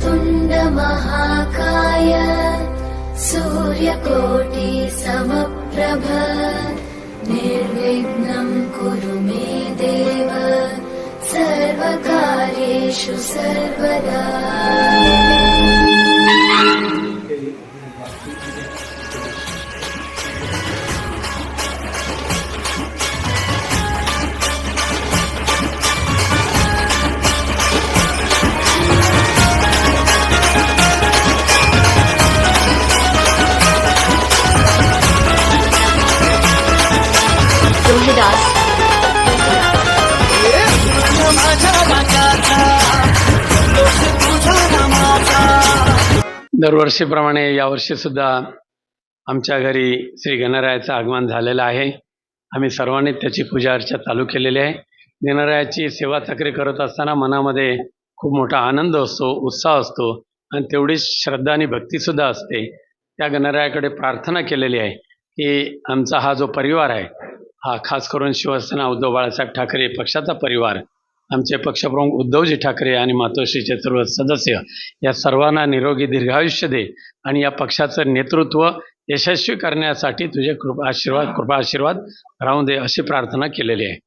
वक्रतुण्ड महाकाय सूर्यकोटि समप्रभ निर्विघ्नं कुरु मे देव सर्वकार्येषु सर्वदा रोहिदास दरवर्षीप्रमाणे यावर्षी सुद्धा आमच्या घरी श्री गणरायाचं आगमन झालेलं आहे. आम्ही सर्वांनी त्याची पूजा अर्चा चालू केलेली आहे. गणरायाची सेवा चाकरी करत असताना मनामध्ये खूप मोठा आनंद असतो उत्साह असतो आणि तेवढीच श्रद्धा आणि भक्तीसुद्धा असते. त्या गणरायाकडे प्रार्थना केलेली आहे की आमचा हा जो परिवार आहे हा खास करून शिवसेना उद्धव बाळासाहेब ठाकरे पक्षाचा परिवार आमचे पक्षप्रमुख उद्धवजी ठाकरे आणि मातोश्रीचे सर्व सदस्य या सर्वांना निरोगी दीर्घायुष्य दे आणि या पक्षाचं नेतृत्व यशस्वी करण्यासाठी तुझे कृपा आशीर्वाद कृपा आशीर्वाद राहून दे अशी प्रार्थना केलेली आहे.